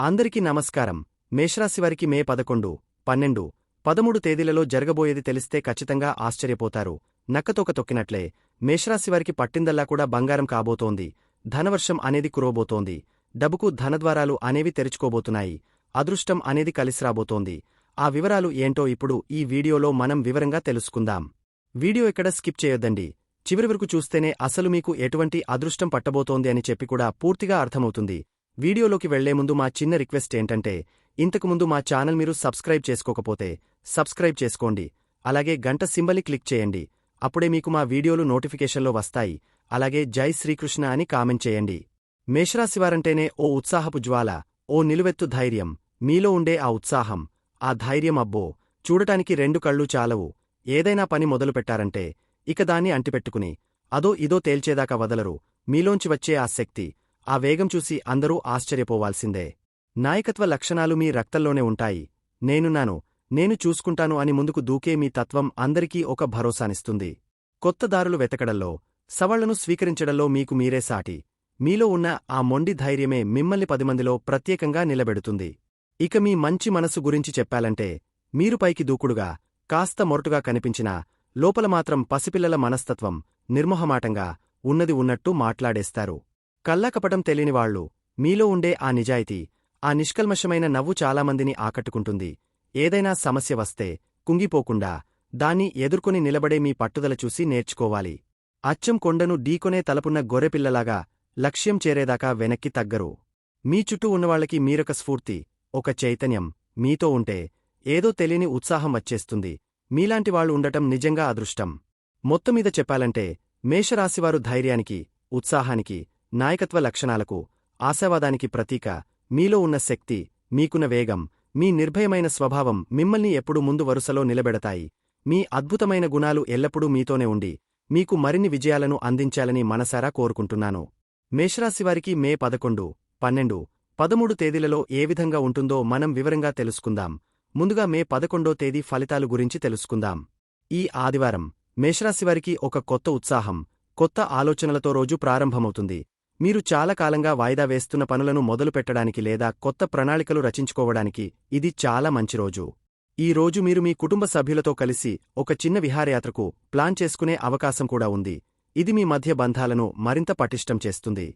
అందరికీ నమస్కారం. మేషరాశివారికి మే పదకొండు పన్నెండు పదమూడు తేదీలలో జరగబోయేది తెలిస్తే ఖచ్చితంగా ఆశ్చర్యపోతారు. నక్కతోక తొక్కినట్లే మేషరాశివారికి పట్టిందల్లా కూడా బంగారం కాబోతోంది. ధనవర్షం అనేది కురవబోతోంది. డబ్బుకు ధనద్వారాలు అనేవి తెరుచుకోబోతున్నాయి. అదృష్టం అనేది కలిసిరాబోతోంది. ఆ వివరాలు ఏంటో ఇప్పుడు ఈ వీడియోలో మనం వివరంగా తెలుసుకుందాం. వీడియో ఇక్కడ స్కిప్ చేయొద్దండి. చివరి వరకు చూస్తేనే అసలు మీకు ఎటువంటి అదృష్టం పట్టబోతోంది అని చెప్పి కూడా పూర్తిగా అర్థమవుతుంది. వీడియోలోకి వెళ్ళే ముందు మా చిన్న రిక్వెస్ట్ ఏంటంటే ఇంతకుముందు మా ఛానల్ మీరు సబ్స్క్రైబ్ చేసుకోకపోతే సబ్స్క్రైబ్ చేసుకోండి. అలాగే గంట సింబలి క్లిక్ చేయండి. అప్పుడే మీకు మా వీడియోలు నోటిఫికేషన్లో వస్తాయి. అలాగే జై శ్రీకృష్ణ అని కామెంట్ చేయండి. మేషరాశివారంటేనే ఓ ఉత్సాహపు జ్వాల ఓ నిలువెత్తు ధైర్యం. మీలో ఉండే ఆ ఉత్సాహం ఆ ధైర్యం అబ్బో! చూడటానికి రెండు కళ్ళు చాలవు. ఏదైనా పని మొదలుపెట్టారంటే ఇక దాన్ని అంటిపెట్టుకుని అదో ఇదో తేల్చేదాకా వదలరు. మీలోంచి వచ్చే ఆ శక్తి ఆ వేగం చూసి అందరూ ఆశ్చర్యపోవాల్సిందే. నాయకత్వ లక్షణాలు మీ రక్తంలోనే ఉంటాయి. నేనున్నాను నేను చూసుకుంటాను అని ముందుకు దూకే మీ తత్వం అందరికీ ఒక భరోసానిస్తుంది. కొత్త దారులు వెతకడంలో సవాళ్ళను స్వీకరించడంలో మీకు మీరే సాటి. మీలో ఉన్న ఆ మొండి ధైర్యమే మిమ్మల్ని పదిమందిలో ప్రత్యేకంగా నిలబెడుతుంది. ఇక మీ మంచి మనసు గురించి చెప్పాలంటే మీరు పైకి దూకుడుగా కాస్త మొరటుగా కనిపించినా లోపల మాత్రం పసిపిల్లల మనస్తత్వం నిర్మోహమాటంగా ఉన్నది ఉన్నట్టు మాట్లాడేస్తారు. కల్లాకపటం తెలియనివాళ్ళు మీలో ఉండే ఆ నిజాయితీ ఆ నిష్కల్మషమైన నవ్వు చాలామందిని ఆకట్టుకుంటుంది. ఏదైనా సమస్య వస్తే కుంగిపోకుండా దాన్ని ఎదుర్కొని నిలబడే మీ పట్టుదల చూసి నేర్చుకోవాలి. అచ్చం కొండను ఢీకొనే తలపున్న గొర్రెపిల్లలాగా లక్ష్యం చేరేదాకా వెనక్కి తగ్గరు. మీ చుట్టూ ఉన్నవాళ్ళకి మీరొక స్ఫూర్తి ఒక చైతన్యం మీతో ఉంటే ఏదో తెలియని ఉత్సాహం వచ్చేస్తుంది. మీలాంటివాళ్ళు ఉండటం నిజంగా అదృష్టం. మొత్తమీద చెప్పాలంటే మేషరాశివారు ధైర్యానికి ఉత్సాహానికి నాయకత్వ లక్షణాలకు ఆశావాదానికి ప్రతీక మీలో ఉన్న శక్తి మీకున్న వేగం మీ నిర్భయమైన స్వభావం మిమ్మల్ని ఎప్పుడు ముందు వరుసలో నిలబెడతాయి. మీ అద్భుతమైన గుణాలు ఎల్లప్పుడూ మీతోనే ఉండి మీకు మరిన్ని విజయాలను అందించాలని మనసారా కోరుకుంటున్నాను. మేషరాశివారికి మే పదకొండు పన్నెండు పదమూడు తేదీలలో ఏ విధంగా ఉంటుందో మనం వివరంగా తెలుసుకుందాం. ముందుగా మే పదకొండో తేదీ ఫలితాలు గురించి తెలుసుకుందాం. ఈ ఆదివారం మేషరాశివారికి ఒక కొత్త ఉత్సాహం కొత్త ఆలోచనలతో రోజు ప్రారంభమవుతుంది. మీరు చాలా కాలంగా వాయిదా వేస్తున్న పనులను మొదలుపెట్టడానికి లేదా కొత్త ప్రణాళికలు రచించుకోవడానికి ఇది చాలా మంచి రోజు. ఈ రోజు మీరు మీ కుటుంబ సభ్యులతో కలిసి ఒక చిన్న విహారయాత్రకు ప్లాన్ చేసుకునే అవకాశం కూడా ఉంది. ఇది మీ మధ్య బంధాలను మరింత పటిష్టం చేస్తుంది.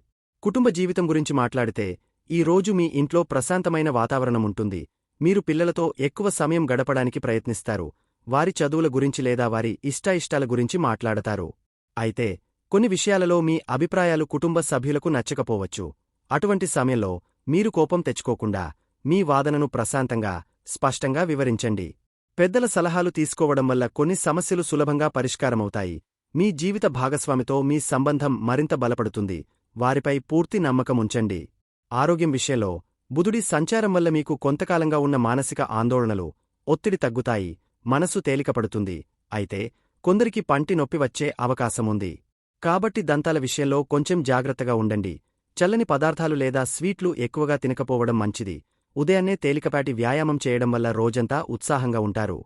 కుటుంబ జీవితం గురించి మాట్లాడితే ఈ రోజు మీ ఇంట్లో ప్రశాంతమైన వాతావరణం ఉంటుంది. మీరు పిల్లలతో ఎక్కువ సమయం గడపడానికి ప్రయత్నిస్తారు. వారి చదువుల గురించి లేదా వారి ఇష్టాయిష్టాల గురించి మాట్లాడతారు. అయితే కొన్ని విషయాలలో మీ అభిప్రాయాలు కుటుంబ సభ్యులకు నచ్చకపోవచ్చు. అటువంటి సమయంలో మీరు కోపం తెచ్చుకోకుండా మీ వాదనను ప్రశాంతంగా స్పష్టంగా వివరించండి. పెద్దల సలహాలు తీసుకోవడం వల్ల కొన్ని సమస్యలు సులభంగా పరిష్కారమవుతాయి. మీ జీవిత భాగస్వామితో మీ సంబంధం మరింత బలపడుతుంది. వారిపై పూర్తి నమ్మకం ఉంచండి. ఆరోగ్యం విషయంలో బుధుడి సంచారం వల్ల మీకు కొంతకాలంగా ఉన్న మానసిక ఆందోళనలు ఒత్తిడి తగ్గుతాయి మనసు తేలికపడుతుంది. అయితే కొందరికి పంటి నొప్పి వచ్చే అవకాశముంది. కాబట్టి దంతాల విషయంలో కొంచెం జాగ్రత్తగా ఉండండి. చల్లని పదార్థాలు లేదా స్వీట్లు ఎక్కువగా తినకపోవడం మంచిది. ఉదయాన్నే తేలికపాటి వ్యాయామం చేయడం వల్ల రోజంతా ఉత్సాహంగా ఉంటారు.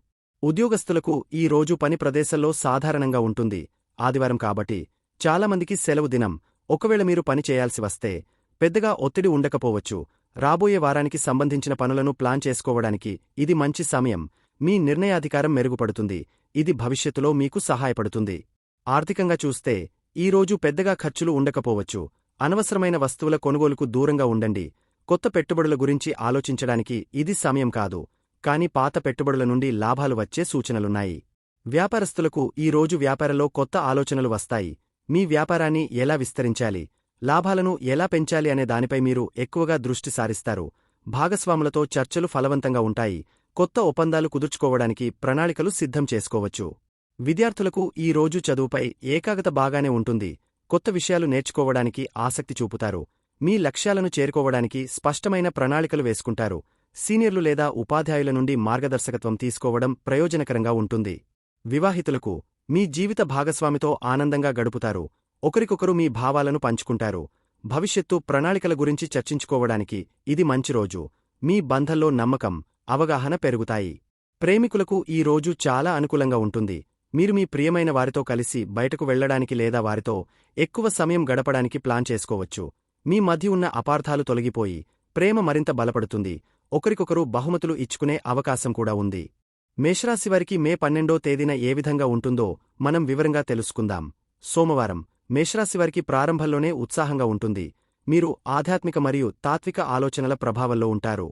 ఉద్యోగస్తులకు ఈ రోజు పని ప్రదేశంలో సాధారణంగా ఉంటుంది. ఆదివారం కాబట్టి చాలామందికి సెలవు దినం. ఒకవేళ మీరు పని చేయాల్సి వస్తే పెద్దగా ఒత్తిడి ఉండకపోవచ్చు. రాబోయే వారానికి సంబంధించిన పనులను ప్లాన్ చేసుకోవడానికి ఇది మంచి సమయం. మీ నిర్ణయాధికారం మెరుగుపడుతుంది. ఇది భవిష్యత్తులో మీకు సహాయపడుతుంది. ఆర్థికంగా చూస్తే ఈ రోజు పెద్దగా ఖర్చులు ఉండకపోవచ్చు. అనవసరమైన వస్తువుల కొనుగోలుకు దూరంగా ఉండండి. కొత్త పెట్టుబడుల గురించి ఆలోచించడానికి ఇది సమయం కాదు. కాని పాత పెట్టుబడుల నుండి లాభాలు వచ్చే సూచనలున్నాయి. వ్యాపారస్తులకు ఈ రోజు వ్యాపారంలో కొత్త ఆలోచనలు వస్తాయి. మీ వ్యాపారాన్ని ఎలా విస్తరించాలి? లాభాలను ఎలా పెంచాలి అనే దానిపై మీరు ఎక్కువగా దృష్టి సారిస్తారు. భాగస్వాములతో చర్చలు ఫలవంతంగా ఉంటాయి. కొత్త ఒప్పందాలు కుదుర్చుకోవడానికి ప్రణాళికలు సిద్ధం చేసుకోవచ్చు. విద్యార్థులకు ఈ రోజు చదువుపై ఏకాగ్రత బాగానే ఉంటుంది. కొత్త విషయాలు నేర్చుకోవడానికి ఆసక్తి చూపుతారు. మీ లక్ష్యాలను చేరుకోవడానికి స్పష్టమైన ప్రణాళికలు వేసుకుంటారు. సీనియర్లు లేదా ఉపాధ్యాయుల నుండి మార్గదర్శకత్వం తీసుకోవడం ప్రయోజనకరంగా ఉంటుంది. వివాహితులకు మీ జీవిత భాగస్వామితో ఆనందంగా గడుపుతారు. ఒకరికొకరు మీ భావాలను పంచుకుంటారు. భవిష్యత్తు ప్రణాళికల గురించి చర్చించుకోవడానికి ఇది మంచి రోజు. మీ బంధంలో నమ్మకం అవగాహన పెరుగుతాయి. ప్రేమికులకు ఈ రోజు చాలా అనుకూలంగా ఉంటుంది. మీరు మీ ప్రియమైన వారితో కలిసి బయటకు వెళ్ళడానికి లేదా వారితో ఎక్కువ సమయం గడపడానికి ప్లాన్ చేసుకోవచ్చు. మీ మధ్య ఉన్న అపార్థాలు తొలగిపోయి ప్రేమ మరింత బలపడుతుంది. ఒకరికొకరు బహుమతులు ఇచ్చుకునే అవకాశం కూడా ఉంది. మేషరాశివారికి మే పన్నెండో తేదీన ఏ విధంగా ఉంటుందో మనం వివరంగా తెలుసుకుందాం. సోమవారం మేషరాశివారికి ప్రారంభంలోనే ఉత్సాహంగా ఉంటుంది. మీరు ఆధ్యాత్మిక మరియు తాత్విక ఆలోచనల ప్రభావంలో ఉంటారు.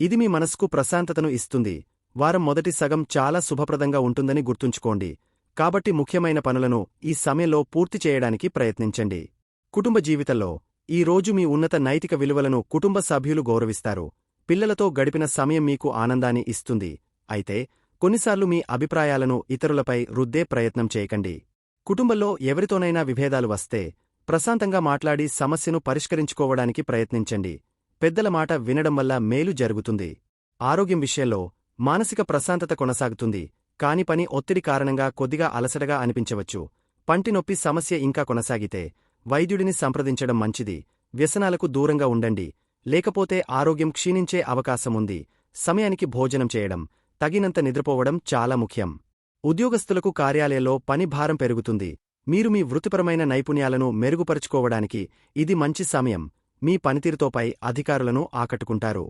ఇది మీ మనస్కు ప్రశాంతతను ఇస్తుంది. వారం మొదటి సగం చాలా శుభప్రదంగా ఉంటుందని గుర్తుంచుకోండి. కాబట్టి ముఖ్యమైన పనులను ఈ సమయంలో పూర్తి చేయడానికి ప్రయత్నించండి. కుటుంబ జీవితంలో ఈ రోజు మీ ఉన్నత నైతిక విలువలను కుటుంబ సభ్యులు గౌరవిస్తారు. పిల్లలతో గడిపిన సమయం మీకు ఆనందాన్ని ఇస్తుంది. అయితే కొన్నిసార్లు మీ అభిప్రాయాలను ఇతరులపై రుద్దే ప్రయత్నం చేయకండి. కుటుంబంలో ఎవరితోనైనా విభేదాలు వస్తే ప్రశాంతంగా మాట్లాడి సమస్యను పరిష్కరించుకోవడానికి ప్రయత్నించండి. పెద్దల మాట వినడం వల్ల మేలు జరుగుతుంది. ఆరోగ్యం విషయంలో మానసిక ప్రశాంతత కొనసాగుతుంది కాని పని ఒత్తిడి కారణంగా కొద్దిగా అలసటగా అనిపించవచ్చు. పంటి నొప్పి సమస్య ఇంకా కొనసాగితే వైద్యుడిని సంప్రదించడం మంచిది. వ్యసనాలకు దూరంగా ఉండండి. లేకపోతే ఆరోగ్యం క్షీణించే అవకాశముంది సమయానికి భోజనం చేయడం తగినంత నిద్రపోవడం చాలా ముఖ్యం. ఉద్యోగస్తులకు కార్యాలయంలో పని భారం పెరుగుతుంది. మీరు మీ వృత్తిపరమైన నైపుణ్యాలను మెరుగుపరుచుకోవడానికి ఇది మంచి సమయం. మీ పనితీరుతోపై అధికారులను ఆకట్టుకుంటారు.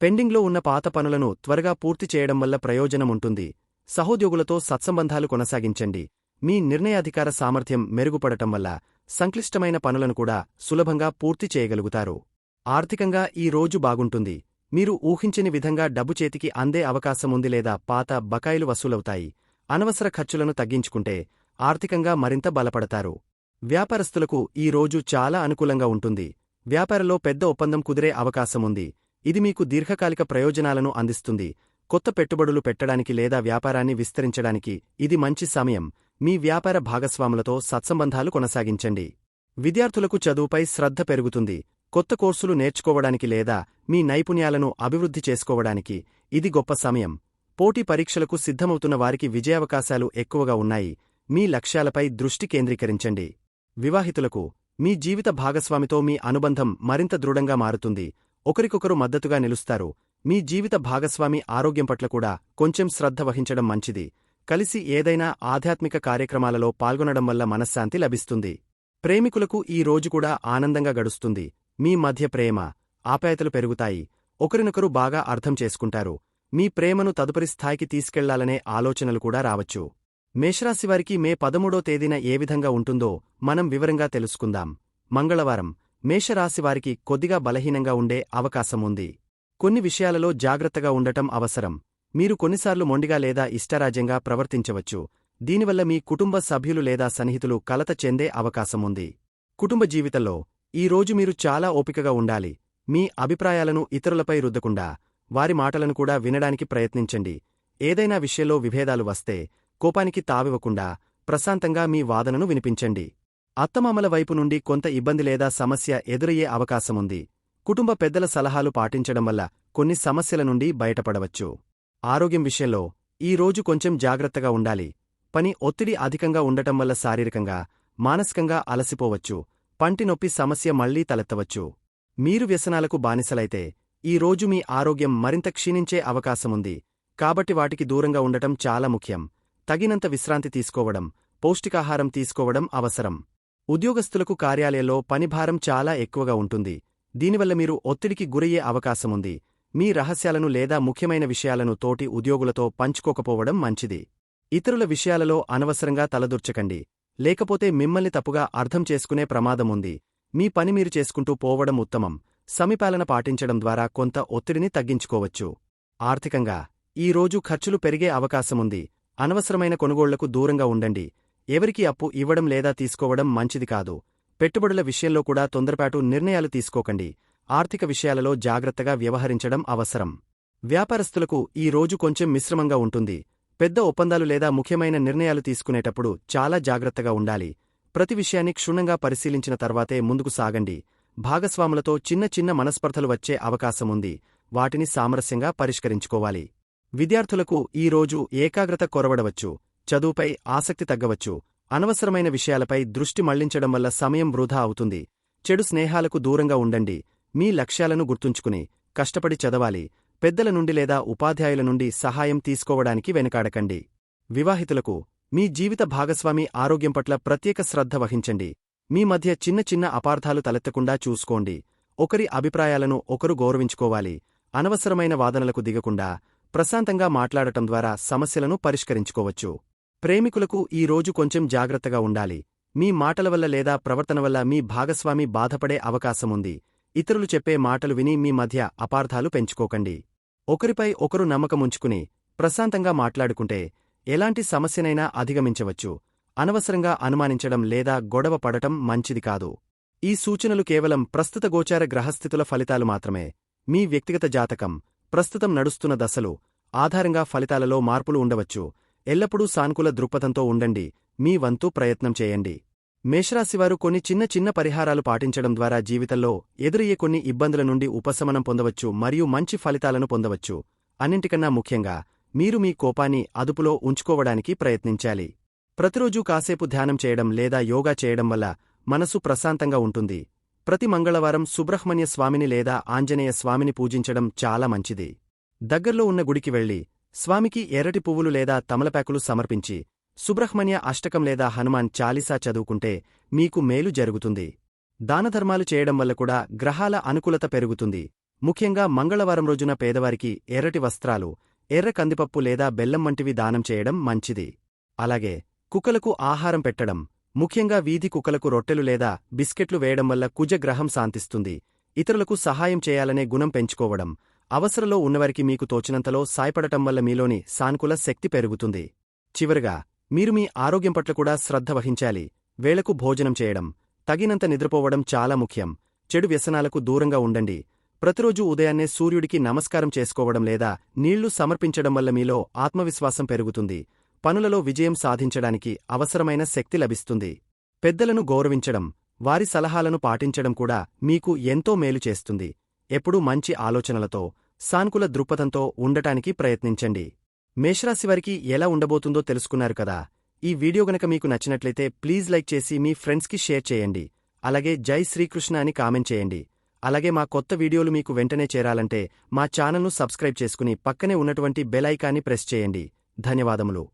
పెండింగ్లో ఉన్న పాత పనులను త్వరగా పూర్తి చేయడం వల్ల ప్రయోజనముంటుంది. సహోద్యోగులతో సత్సంబంధాలు కొనసాగించండి. మీ నిర్ణయాధికార సామర్థ్యం మెరుగుపడటం వల్ల సంక్లిష్టమైన పనులను కూడా సులభంగా పూర్తి చేయగలుగుతారు. ఆర్థికంగా ఈ రోజు బాగుంటుంది. మీరు ఊహించని విధంగా డబ్బు చేతికి అందే అవకాశముంది లేదా పాత బకాయిలు వసూలవుతాయి. అనవసర ఖర్చులను తగ్గించుకుంటే ఆర్థికంగా మరింత బలపడతారు. వ్యాపారస్తులకు ఈ రోజు చాలా అనుకూలంగా ఉంటుంది. వ్యాపారంలో పెద్ద ఒప్పందం కుదిరే అవకాశముంది ఇది మీకు దీర్ఘకాలిక ప్రయోజనాలను అందిస్తుంది. కొత్త పెట్టుబడులు పెట్టడానికి లేదా వ్యాపారాన్ని విస్తరించడానికి ఇది మంచి సమయం. మీ వ్యాపార భాగస్వాములతో సత్సంబంధాలు కొనసాగించండి. విద్యార్థులకు చదువుపై శ్రద్ధ పెరుగుతుంది. కొత్త కోర్సులు నేర్చుకోవడానికి లేదా మీ నైపుణ్యాలను అభివృద్ధి చేసుకోవడానికి ఇది గొప్ప సమయం. పోటీ పరీక్షలకు సిద్ధమవుతున్న వారికి విజయావకాశాలు ఎక్కువగా ఉన్నాయి. మీ లక్ష్యాలపై దృష్టి కేంద్రీకరించండి. వివాహితులకు మీ జీవిత భాగస్వామితో మీ అనుబంధం మరింత దృఢంగా మారుతుంది. ఒకరికొకరు మద్దతుగా నిలుస్తారు. మీ జీవిత భాగస్వామి ఆరోగ్యం పట్ల కూడా కొంచెం శ్రద్ధ వహించడం మంచిది. కలిసి ఏదైనా ఆధ్యాత్మిక కార్యక్రమాలలో పాల్గొనడం వల్ల మనశ్శాంతి లభిస్తుంది. ప్రేమికులకు ఈ రోజు కూడా ఆనందంగా గడుస్తుంది. మీ మధ్య ప్రేమ ఆప్యాయతలు పెరుగుతాయి. ఒకరినొకరు బాగా అర్థం చేసుకుంటారు. మీ ప్రేమను తదుపరి స్థాయికి తీసుకెళ్ళాలనే ఆలోచనలు కూడా రావచ్చు. మేషరాశివారికి మే పదమూడో తేదీన ఏ విధంగా ఉంటుందో మనం వివరంగా తెలుసుకుందాం. మంగళవారం. మేషరాశివారికి కొద్దిగా బలహీనంగా ఉండే అవకాశం ఉంది కొన్ని విషయాలలో జాగ్రత్తగా ఉండటం అవసరం. మీరు కొన్నిసార్లు మొండిగా లేదా ఇష్టరాజ్యంగా ప్రవర్తించవచ్చు. దీనివల్ల మీ కుటుంబ సభ్యులు లేదా సన్నిహితులు కలత చెందే అవకాశముంది. కుటుంబ జీవితంలో ఈ రోజు మీరు చాలా ఓపికగా ఉండాలి. మీ అభిప్రాయాలను ఇతరులపై రుద్దకుండా వారి మాటలను కూడా వినడానికి ప్రయత్నించండి. ఏదైనా విషయంలో విభేదాలు వస్తే కోపానికి తావివ్వకుండా ప్రశాంతంగా మీ వాదనను వినిపించండి. అత్తమామల వైపు నుండి కొంత ఇబ్బంది లేదా సమస్య ఎదురయ్యే అవకాశముంది. కుటుంబ పెద్దల సలహాలు పాటించడం వల్ల కొన్ని సమస్యల నుండి బయటపడవచ్చు. ఆరోగ్యం విషయంలో ఈ రోజు కొంచెం జాగ్రత్తగా ఉండాలి. పని ఒత్తిడి అధికంగా ఉండటం వల్ల శారీరకంగా మానసికంగా అలసిపోవచ్చు. పంటి నొప్పి సమస్య మళ్ళీ తలెత్తవచ్చు. మీరు వ్యసనాలకు బానిసలైతే ఈ రోజు మీ ఆరోగ్యం మరింత క్షీణించే అవకాశముంది. కాబట్టి వాటికి దూరంగా ఉండటం చాలా ముఖ్యం. తగినంత విశ్రాంతి తీసుకోవడం పౌష్టికాహారం తీసుకోవడం అవసరం. ఉద్యోగస్తులకు కార్యాలయంలో పనిభారం చాలా ఎక్కువగా ఉంటుంది. దీనివల్ల మీరు ఒత్తిడికి గురయ్యే అవకాశముంది. మీ రహస్యాలను లేదా ముఖ్యమైన విషయాలను తోటి ఉద్యోగులతో పంచుకోకపోవడం మంచిది. ఇతరుల విషయాలలో అనవసరంగా తలదూర్చకండి. లేకపోతే మిమ్మల్ని తప్పుగా అర్థం చేసుకునే ప్రమాదముంది. మీ పని మీరు చేసుకుంటూ పోవడం ఉత్తమం. సమీపాలన పాటించడం ద్వారా కొంత ఒత్తిడిని తగ్గించుకోవచ్చు. ఆర్థికంగా ఈరోజు ఖర్చులు పెరిగే అవకాశముంది. అనవసరమైన కొనుగోళ్ళకు దూరంగా ఉండండి. ఎవరికి అప్పు ఇవ్వడం లేదా తీసుకోవడం మంచిది కాదు. పెట్టుబడుల విషయంలో కూడా తొందరపాటు నిర్ణయాలు తీసుకోకండి. ఆర్థిక విషయాలలో జాగ్రత్తగా వ్యవహరించడం అవసరం. వ్యాపారస్తులకు ఈ రోజు కొంచెం మిశ్రమంగా ఉంటుంది. పెద్ద ఒప్పందాలు లేదా ముఖ్యమైన నిర్ణయాలు తీసుకునేటప్పుడు చాలా జాగ్రత్తగా ఉండాలి. ప్రతి విషయాన్ని క్షుణ్ణంగా పరిశీలించిన తర్వాతే ముందుకు సాగండి. భాగస్వాములతో చిన్న చిన్న మనస్పర్ధలు వచ్చే అవకాశముంది వాటిని సామరస్యంగా పరిష్కరించుకోవాలి. విద్యార్థులకు ఈ రోజు ఏకాగ్రత కొరవడవచ్చు. చదువుపై ఆసక్తి తగ్గవచ్చు. అనవసరమైన విషయాలపై దృష్టి మళ్ళించడం వల్ల సమయం వృధా అవుతుంది. చెడు స్నేహాలకు దూరంగా ఉండండి. మీ లక్ష్యాలను గుర్తుంచుకుని కష్టపడి చదవాలి. పెద్దల నుండి లేదా ఉపాధ్యాయుల నుండి సహాయం తీసుకోవడానికి వెనుకాడకండి. వివాహితులకు మీ జీవిత భాగస్వామి ఆరోగ్యం పట్ల ప్రత్యేక శ్రద్ధ వహించండి. మీ మధ్య చిన్న చిన్న అపార్థాలు తలెత్తకుండా చూసుకోండి. ఒకరి అభిప్రాయాలను ఒకరు గౌరవించుకోవాలి. అనవసరమైన వాదనలకు దిగకుండా ప్రశాంతంగా మాట్లాడటం ద్వారా సమస్యలను పరిష్కరించుకోవచ్చు. ప్రేమికులకు ఈ రోజు కొంచెం జాగ్రత్తగా ఉండాలి. మీ మాటల వల్ల లేదా ప్రవర్తన వల్ల మీ భాగస్వామి బాధపడే అవకాశముంది. ఇతరులు చెప్పే మాటలు విని మీ మధ్య అపార్థాలు పెంచుకోకండి. ఒకరిపై ఒకరు నమ్మకముంచుకుని ప్రశాంతంగా మాట్లాడుకుంటే ఎలాంటి సమస్యనైనా అధిగమించవచ్చు. అనవసరంగా అనుమానించడం లేదా గొడవ పడటం మంచిది కాదు. ఈ సూచనలు కేవలం ప్రస్తుత గోచార గ్రహస్థితుల ఫలితాలు మాత్రమే. మీ వ్యక్తిగత జాతకం ప్రస్తుతం నడుస్తున్న దశలు ఆధారంగా ఫలితాలలో మార్పులు ఉండవచ్చు. ఎల్లప్పుడూ సానుకూల దృక్పథంతో ఉండండి మీ వంతు ప్రయత్నం చేయండి. మేషరాశివారు కొన్ని చిన్న చిన్న పరిహారాలు పాటించడం ద్వారా జీవితంలో ఎదురయ్యే కొన్ని ఇబ్బందుల నుండి ఉపశమనం పొందవచ్చు మరియు మంచి ఫలితాలను పొందవచ్చు. అన్నింటికన్నా ముఖ్యంగా మీరు మీ కోపాన్ని అదుపులో ఉంచుకోవడానికి ప్రయత్నించాలి. ప్రతిరోజూ కాసేపు ధ్యానం చేయడం లేదా యోగా చేయడం వల్ల మనసు ప్రశాంతంగా ఉంటుంది. ప్రతి మంగళవారం సుబ్రహ్మణ్య స్వామిని లేదా ఆంజనేయ స్వామిని పూజించడం చాలా మంచిది. దగ్గర్లో ఉన్న గుడికి వెళ్ళి స్వామికి ఎర్రటి పువ్వులు లేదా తమలపాకులు సమర్పించి సుబ్రహ్మణ్య అష్టకం లేదా హనుమాన్ చాలీసా చదువుకుంటే మీకు మేలు జరుగుతుంది. దానధర్మాలు చేయడం వల్ల కూడా గ్రహాల అనుకూలత పెరుగుతుంది. ముఖ్యంగా మంగళవారం రోజున పేదవారికి ఎర్రటి వస్త్రాలు ఎర్ర కందిపప్పు లేదా బెల్లం వంటివి దానం చేయడం మంచిది. అలాగే కుక్కలకు ఆహారం పెట్టడం ముఖ్యంగా వీధి కుక్కలకు రొట్టెలు లేదా బిస్కెట్లు వేయడం వల్ల కుజగ్రహం శాంతిస్తుంది. ఇతరులకు సహాయం చేయాలనే గుణం పెంచుకోవడం అవసరంలో ఉన్నవారికి మీకు తోచినంతలో సాయపడటం వల్ల మీలోని సానుకూల శక్తి పెరుగుతుంది. చివరగా మీరు మీ ఆరోగ్యం పట్ల కూడా శ్రద్ధ వహించాలి. వేళకు భోజనం చేయడం తగినంత నిద్రపోవడం చాలా ముఖ్యం. చెడు వ్యసనాలకు దూరంగా ఉండండి. ప్రతిరోజూ ఉదయాన్నే సూర్యుడికి నమస్కారం చేసుకోవడం లేదా నీళ్ళు సమర్పించడం వల్ల మీలో ఆత్మవిశ్వాసం పెరుగుతుంది. పనులలో విజయం సాధించడానికి అవసరమైన శక్తి లభిస్తుంది. పెద్దలను గౌరవించడం వారి సలహాలను పాటించడం కూడా మీకు ఎంతో మేలు చేస్తుంది. ఎప్పుడూ మంచి ఆలోచనలతో సానుకూల దృక్పథంతో ఉండటానికి ప్రయత్నించండి. మేషరాశివారికి ఎలా ఉండబోతుందో తెలుసుకున్నారు కదా? ఈ వీడియో గనక మీకు నచ్చినట్లయితే ప్లీజ్ లైక్ చేసి మీ ఫ్రెండ్స్కి షేర్ చేయండి. అలాగే జై శ్రీకృష్ణ అని కామెంట్ చేయండి. అలాగే మా కొత్త వీడియోలు మీకు వెంటనే చేరాలంటే మా ఛానల్ను సబ్స్క్రైబ్ చేసుకుని పక్కనే ఉన్నటువంటి బెల్ ఐకాన్ని ప్రెస్ చేయండి. ధన్యవాదములు.